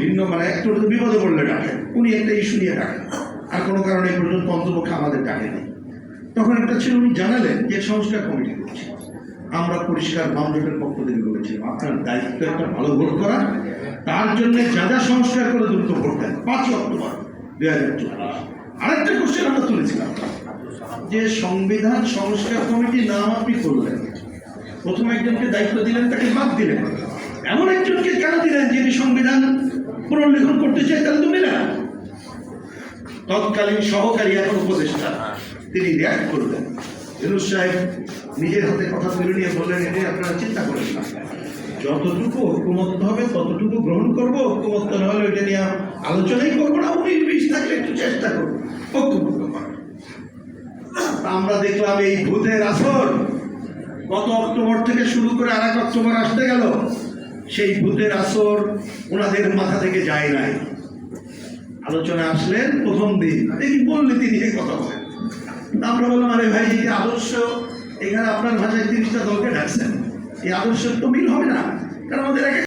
ভিন্ন মানে একটু বিপদে পড়লে ডাকেন উনি একটা ইস্যু নিয়ে ডাকেন আর কোনো কারণে পর্যন্ত অন্তপক্ষে আমাদের ডাকেনি। তখন একটা ছিল, উনি জানালেন যে সংস্কার কমিটি করছে। আমরা পরিষ্কার বামজোটের পক্ষ থেকে বলেছিলাম আপনার দায়িত্ব একটা ভালো ভোট করা। তার জন্য যা যা সংস্কার করে দ্রুত ভোট দেন। পাঁচই অক্টোবর দুই হাজার চব্বিশ। আরেকটা কোশ্চেন আমরা তুলেছিলাম, যে সংবিধান সংস্কার কমিটি নাম আপনি করলেন। প্রথম একজনকে দায়িত্ব দিলেন, তাকে বাদ দিলেন। এমন একজনকে কেন দিলেন যিনি সংবিধান পুনর্লিখন করতে চাই তাহলে তো মেলে না তৎকালীন সহকারী এখন উপদেষ্টা। তিনি রিয়াক্ট করলেন। ইউনুস সাহেব নিজের হাতে কথা তুলে নিয়ে বললেন, এটাই আপনারা চিন্তা করেন না। যতটুকু ঐক্যমত্য হবে, ততটুকু গ্রহণ করব। ঐক্যমত্য না হলে ওইটা নিয়ে আলোচনাই করব না। উনিশ বিশ থাকলে একটু চেষ্টা করব। ঐক্যমত্য আমরা দেখলাম এই ভূতের আসর। গত অক্টোবর থেকে শুরু করে আর এক অক্টোবর আসতে গেল। সেই ভূতের আসর ওনাদের মাথা থেকে যায় নাই। আলোচনা আসলেন প্রথম দিন। দেখি বললে তিনি এই কথা বলেন। আমরা বললাম, আরে ভাই, এই আদর্শ, এখানে আপনার ভাষায় তিরিশটা দলকে ডাকছেন। এই আদর্শ তো মিল হবে না। কারণ আমাদের